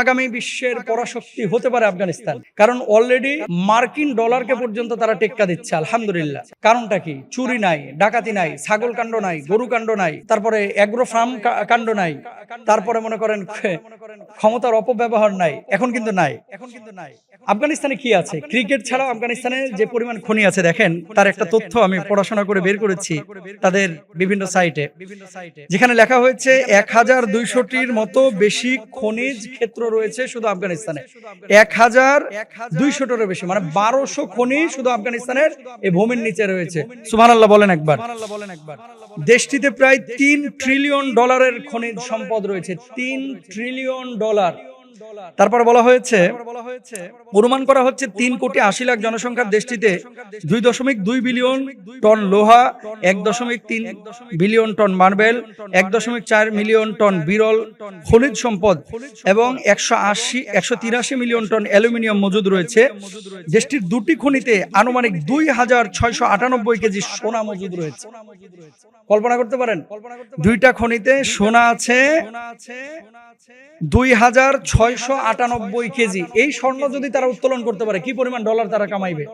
আগামী বিশ্বের পরাশক্তি হতে পারে আফগানিস্তান। কারণ অলরেডি মার্কিন ডলারকে পর্যন্ত তারা টেক্কা দিচ্ছে, আলহামদুলিল্লাহ। কারণটা কি? চুরি নাই, ডাকাতি নাই, ছাগল কাণ্ড নাই, গরু কাণ্ড নাই, তারপরে এগ্রো ফার্ম কাণ্ড নাই, তারপরে মনে করেন ক্ষমতার অপব্যবহার নাই এখন কিন্তু নাই, এখন কিন্তু নাই। আফগানিস্তানে কি আছে? ক্রিকেট ছাড়াও আফগানিস্তানে যে পরিমাণ খনি আছে, দেখেন, তার একটা তথ্য আমি পড়াশোনা করে বের করেছি তাদের বিভিন্ন সাইটে। যেখানে লেখা হয়েছে, এক হাজার দুইশোটির মতো বেশি খনিজ ক্ষেত্র রয়েছে শুধু আফগানিস্তানে। এক হাজার দুইশোটারও বেশি মানে বারোশো খনি শুধু আফগানিস্তানের এই ভূমির নিচে রয়েছে। সুমান আল্লাহ বলেন একবার। দেশটিতে প্রায় তিন ট্রিলিয়ন ডলারের খনিজ সম্পদ রয়েছে। তিন ট্রিলিয়ন ডলার। তারপর বলা হয়েছে অনুমান করা হচ্ছে তিন কোটি আশি লাখ জনসংখ্যার দেশটিতে দুই দশমিক দুই বিলিয়ন টন লোহা এক দশমিক তিন বিলিয়ন টন মার্বেল এক দশমিক চার মিলিয়ন টন বিরল খনিজ সম্পদ এবং একশো আশি একশো তিরাশি মিলিয়ন টন অ্যালুমিনিয়াম মজুদ রয়েছে। দেশটির দুটি খনিতে আনুমানিক দুই হাজার ছয়শো আটানব্বই কেজি সোনা মজুদ রয়েছে। কল্পনা করতে পারেন দুইটা খনিতে সোনা আছে দুই হাজার ছয়শো আটানব্বই কেজি। এই স্বর্ণ যদি তারা উত্তোলন করতে পারে, কি পরিমাণ ডলার তারা কামাইবে?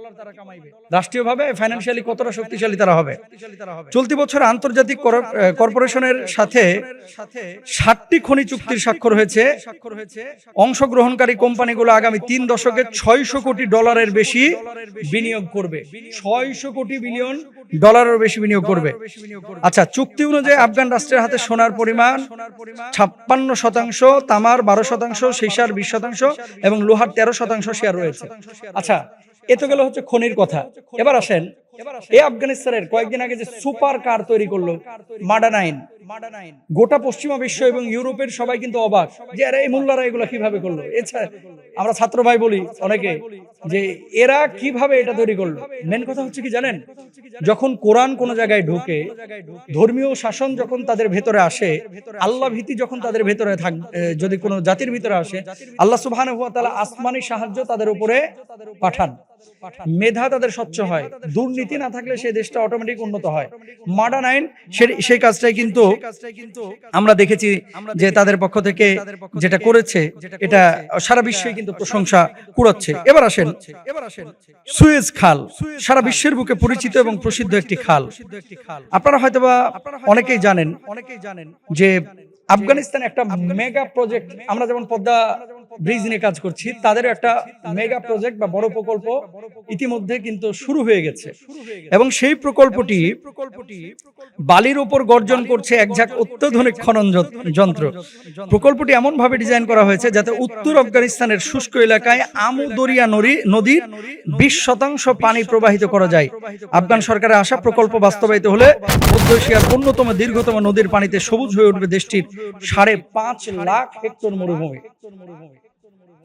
রাষ্ট্রীয়ভাবে ফাইন্যান্সিয়ালি কতটা শক্তিশালী তারা হবে? চলতি বছর আন্তর্জাতিক কর্পোরেশনের সাথে ষাটটি খনি চুক্তির স্বাক্ষর হয়েছে। অংশগ্রহণকারী কোম্পানিগুলো আগামী তিন দশকে ছয়শো কোটি ডলারের বেশি বিনিয়োগ করবে। ছয়শো কোটি বিলিয়ন ডলারের বেশি বিনিয়োগ করবে। আচ্ছা চুক্তি অনুযায়ী আফগান রাষ্ট্রের হাতে সোনার পরিমাণ ছাপ্পান্ন শতাংশ তামার বারো শতাংশ সীসার বিশ শতাংশ এবং লোহার তেরো শতাংশ শেয়ার রয়েছে। আচ্ছা এ তো গেল হচ্ছে খনির কথা। এবার আসেন এই আফগানিস্তানের কয়েকদিন আগে যে সুপার কার তৈরি করল, মাডানাইন, গোটা পশ্চিমা বিশ্ব এবং ইউরোপের সবাই কিন্তু অবাক যে আরে এই মোল্লারা এগুলো কীভাবে করল। এছাড়া আমরা ছাত্র ভাই বলি অনেকে যে এরা কীভাবে এটা তৈরি করল। মেন কথা হচ্ছে কি জানেন? যখন কোরআন কোন জায়গায় ঢুকে, ধর্মীয় শাসন যখন তাদের ভেতরে আসে, আল্লাহ ভীতি যখন তাদের ভেতরে থাক যদি কোনো জাতির ভিতরে আসে, আল্লাহ সুবহান আসমানি সাহায্য তাদের উপরে পাঠান। মেধা তাদের স্বচ্ছ হয়। দুর্নীতি না থাকলে সেই দেশটা অটোমেটিক উন্নত হয়। মার্ডার আইন সেই কাজটাই কিন্তু আমরা দেখেছি যে তাদের পক্ষ থেকে যেটা করেছে এটা সারা বিশ্বে কিন্তু প্রশংসা কুড়াচ্ছে। এবার আসেন। এবার আসেন। সুয়েজ খাল। সারা বিশ্বের বুকে পরিচিত এবং প্রসিদ্ধ একটি খাল। আপনারা হয়তোবা অনেকেই জানেন অনেকেই জানেন। যে আফগানিস্তান একটা মেগা প্রজেক্ট। আমরা যেমন পদ্মা ব্রিজ নিয়ে কাজ করছি। তাদের একটা মেগা প্রজেক্ট বা বড় প্রকল্প ইতিমধ্যে কিন্তু শুরু হয়ে গেছে। এবং সেই প্রকল্পটি বালির উপর গর্জন করছে এক ঝাঁক অত্যাধুনিক খনন যন্ত্র। প্রকল্পটি এমন ভাবে ডিজাইন করা হয়েছে যাতে উত্তর আফগানিস্তানের শুষ্ক এলাকায় আমুদরিয়া নদীর বিশ শতাংশ পানি প্রবাহিত করা যায়। আফগান সরকারের আশা, প্রকল্প বাস্তবায়িত হলে মধ্য এশিয়ার অন্যতম দীর্ঘতম নদীর পানিতে সবুজ হয়ে উঠবে দেশটির সাড়ে পাঁচ লাখ হেক্টর মরুভূমি।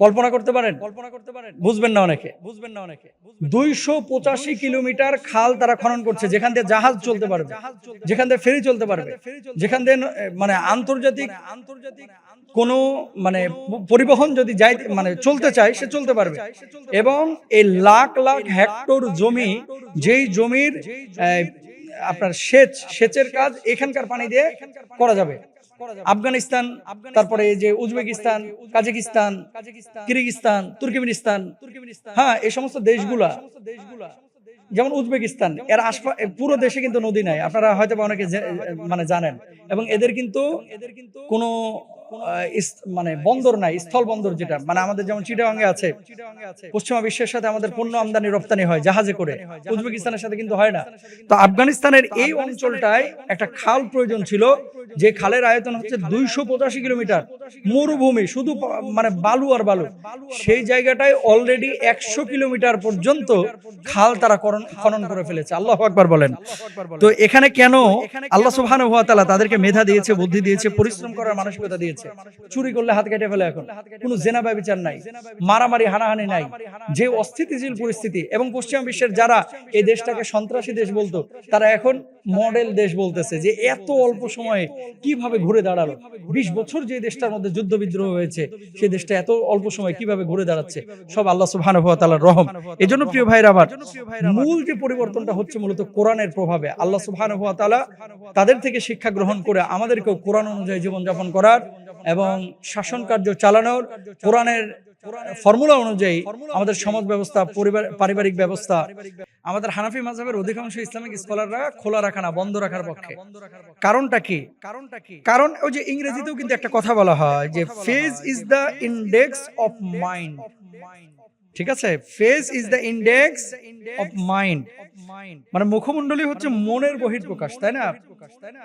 কল্পনা করতে পারেন? কল্পনা করতে পারেন। বুঝবেন না অনেকে। বুঝবেন না অনেকে। দুইশো পঁচাশি কিলোমিটার খাল তারা খনন করছে যেখান দিয়ে জাহাজ চলতে পারবে। যেখান দিয়ে ফেরি চলতে পারবে। যেখান দিয়ে মানে আন্তর্জাতিক আন্তর্জাতিক কোন মানে পরিবহন যদি যাই মানে চলতে চায় সে চলতে পারবে। এবং এই লাখ লাখ হেক্টর জমি যেই জমির আপনার সেচ সেচের কাজ এখানকার পানি দিয়ে করা যাবে। আফগানিস্তান তারপরে যে উজবেকিস্তান কাজাকিস্তান কিরগিস্তান তুর্কিমিনিস্তান হ্যাঁ এই সমস্ত দেশগুলা যেমন উজবেকিস্তান এর আশপাশ পুরো দেশে কিন্তু নদী নাই। আপনারা হয়তো অনেকে মানে জানেন। এবং এদের কিন্তু এদের কিন্তু কোনো মানে বন্দর নাই স্থল বন্দর যেটা মানে আমাদের যেমন চিটাগাঙ্গে আছে পশ্চিমা বিশ্বের সাথে আমাদের পণ্য আমদানি রপ্তানি হয় জাহাজে করে। উজবেকিস্তানের সাথে কিন্তু হয় না। তো আফগানিস্তানের এই অঞ্চলটায় একটা খাল প্রয়োজন ছিল যে খালের আয়তন হচ্ছে দুইশো পঁচাশি কিলোমিটার মরুভূমি শুধু মানে বালু আর বালু। সেই জায়গাটায় অলরেডি একশো কিলোমিটার পর্যন্ত খাল তারা খনন করে ফেলেছে। আল্লাহ আকবার বলেন। তো এখানে কেন আল্লাহ সুবহান তাদেরকে মেধা দিয়েছে বুদ্ধি দিয়েছে পরিশ্রম করার মানসিকতা দিয়েছে চুরি করলে হাত কেটে ফেলে এখন। কোনো জেনা বিচার নাই। মারামারি হানাহানি নাই। যে অস্থিতিশীল পরিস্থিতি এবং পশ্চিম বিশ্বের যারা এই দেশটাকে সন্ত্রাসী দেশ বলতো তারা এখন মডেল দেশ বলতেছে যে এত অল্প সময়ে কীভাবে ঘুরে দাঁড়াল? বিশ বছর যে দেশটার মধ্যে যুদ্ধ বিদ্রোহ হয়েছে সেই দেশটা এত অল্প সময় কীভাবে ঘুরে দাঁড়াচ্ছে? সব আল্লাহ সুবহান রহম। এই জন্য প্রিয় ভাইরা আবার মূল যে পরিবর্তনটা হচ্ছে মূলত কোরআনের প্রভাবে আল্লাহ সুবহান তাদের থেকে শিক্ষা গ্রহণ করে আমাদেরকেও কোরআন অনুযায়ী জীবনযাপন করার এবং শাসন কার্য চালানোর কোরআনের ফর্মুলা অনুযায়ী আমাদের সমাজ ব্যবস্থা, পরিবার, পারিবারিক ব্যবস্থা, আমাদের হানাফি মাঝাবের অধিকাংশ ইসলামিক স্কলাররা খোলা রাখা না, বন্ধ রাখার পক্ষে। কারণটা কি? কারণটা কি কারণ ওই যে ইংরেজিতেও কিন্তু একটা কথা বলা হয় যে face is the index of mind ঠিক আছে? Face is the index of mind মানে মুখমণ্ডলী হচ্ছে মনের বহির্প্রকাশ তাই না?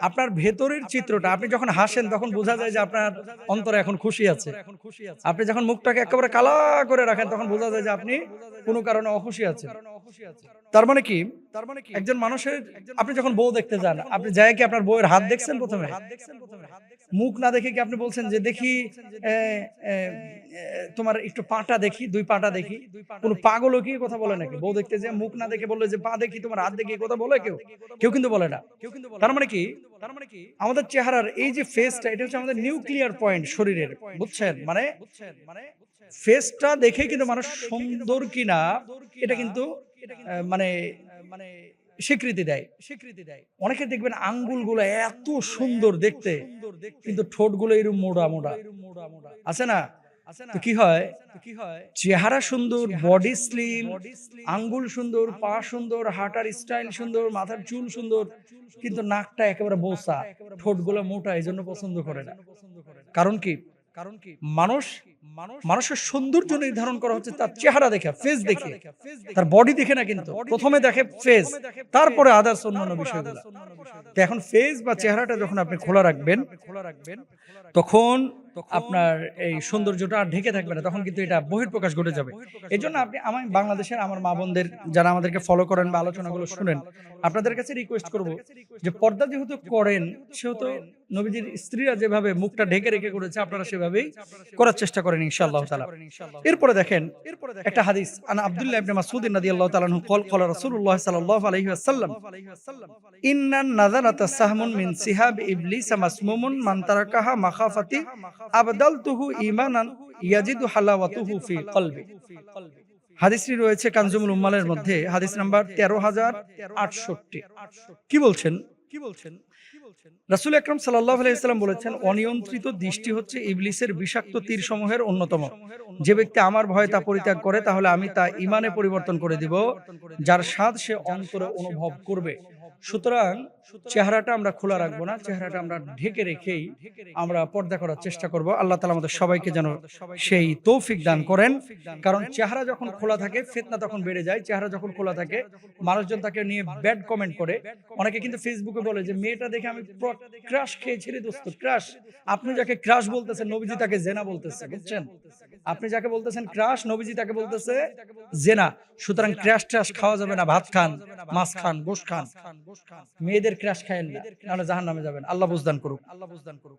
আপনার ভেতরের চিত্রটা, আপনি যখন হাসেন, তখন বোঝা যায় যে আপনার অন্তরে এখন খুশি আছে। আপনি যখন মুখটাকে একেবারে কালা করে রাখেন, তখন বোঝা যায় যে আপনি কোনো কারণে অখুশি আছেন। তার মানে কি? তার মানে কি একজন মানুষের, আপনি যখন বউ দেখতে যান, আপনি যাই কি আপনার বউয়ের হাত দেখছেন প্রথমে? মুখ না দেখে কি আপনি বলছেন যে দেখি তোমার একটু পাটা দেখি, দুই পাটা দেখি? কোন পাগলও কি কথা বলে নাকি? বউ দেখতে যে মুখ না দেখে বললে যে পা দেখি, তোমার হাত দেখি কথা বলে কেউ? কেউ কিন্তু বলে না। তার মানে কি? তার মানে কি আমাদের চেহারার এই যে ফেসটা এটা হচ্ছে আমাদের নিউক্লিয়ার পয়েন্ট শরীরের, বুঝছেন? মানে মানে ফেসটা দেখে কিন্তু মানুষ সুন্দর কিনা, এটা কিন্তু মানে মানে স্বীকৃতি দেয় স্বীকৃতি দেয়। অনেকে দেখবেন আঙ্গুলগুলো এত সুন্দর দেখতে কিন্তু ঠোঁটগুলো এরকম মোড়া মোড়া। আছে না? তো কি হয়? কি হয়? চেহারা সুন্দর বডি স্লিম আঙ্গুল সুন্দর পা সুন্দর হাঁটার স্টাইল সুন্দর মাথার চুল সুন্দর কিন্তু নাকটা একেবারে বোসা। ঠোঁটগুলো মোটা এই জন্য পছন্দ করে না। কারণ কি? কারণ কি? মানুষ মানুষের সৌন্দর্য নির্ধারণ করা হচ্ছে তার চেহারা দেখে ফেস দেখে। তার বডি দেখে না কিন্তু প্রথমে দেখে ফেস তারপরে আদার্স অন্যান্য বিষয়গুলো। তো এখন ফেস বা চেহারাটা যখন আপনি খোলা রাখবেন খোলা রাখবেন তখন আপনার এই সৌন্দর্যটা আর ঢেকে থাকবে না তখন কিন্তু এটা বহির্প্রকাশ ঘটে যাবে। এই জন্য আপনি আমি বাংলাদেশের আমার মা বোনদের যারা আমাদেরকে ফলো করেন বা আলোচনাগুলো শুনেন আপনাদের কাছে রিকোয়েস্ট করব যে পর্দা যেহেতু করেন সেহেতু নবীজির স্ত্রীরা যেভাবে মুখটা ঢেকে রেখে করেছে আপনারা সেভাবেই করার চেষ্টা করেন। করেন ইনশাআল্লাহ আচ্ছা, তাআলা। এরপরে দেখেন একটা হাদিস আন আব্দুল্লাহ ইবনে মাসউদ রাদিয়াল্লাহু তাআলা আনহু কল কল রাসূলুল্লাহ সাল্লাল্লাহু আলাইহি ওয়াসাল্লাম ইন্নান নাযারাতা সাহমুন মিন সিহাব ইবলিস মাসমুমুন মান তারাকাহা মাখাফাতি আবদালতুহু ঈমানান ইয়াজিদু হালাওয়াতুহু ফি কলবি। হাদিসটি রয়েছে কানজুমুল উম্মালের মধ্যে হাদিস নাম্বার তেরো হাজার আটষট্টি। কি বলছেন? কি বলছেন? রাসুল আকরম সাল্লাহ আলাইসাল্লাম বলেছেন, অনিয়ন্ত্রিত দৃষ্টি হচ্ছে ইবলিসের বিষাক্ত তীর সমূহের অন্যতম। যে ব্যক্তি আমার ভয়ে তা পরিত্যাগ করে, তাহলে আমি তা ইমানে পরিবর্তন করে দিব, যার স্বাদ সে অন্তরে অনুভব করবে। সুতরাং চেহারাটা আমরা খোলা রাখব না চেহারাটা আমরা ঢেকে রেখেই আমরা পর্দা করার চেষ্টা করব। আল্লাহ তালা আমাদের সবাইকে যেন সেই তৌফিক দান করেন। কারণ চেহারা যখন খোলা থাকে ফেতনা তখন বেড়ে যায় চেহারা যখন খোলা থাকে মানুষজন তাকে নিয়ে ব্যাড কমেন্ট করে। অনেকে কিন্তু ফেসবুকে বলে যে মেয়েটা দেখে আমি ক্রাশ খেয়েছি রে দোস্ত ক্রাশ আপনি যাকে ক্রাশ বলতেছেন নবীজি তাকে জেনা বলতেছে বুঝছেন? আপনি যাকে বলতেছেন ক্রাশ নবীজি তাকে বলতেছে জেনা সুতরাং ক্রাশ ট্রাশ খাওয়া যাবে না ভাত খান মাছ খান গোশ খান মেয়েদের ক্রাশ খায়েন না নাহলে জাহান নামে যাবেন। আল্লাহ বুঝদান করুক আল্লাহ বুঝদান করুক।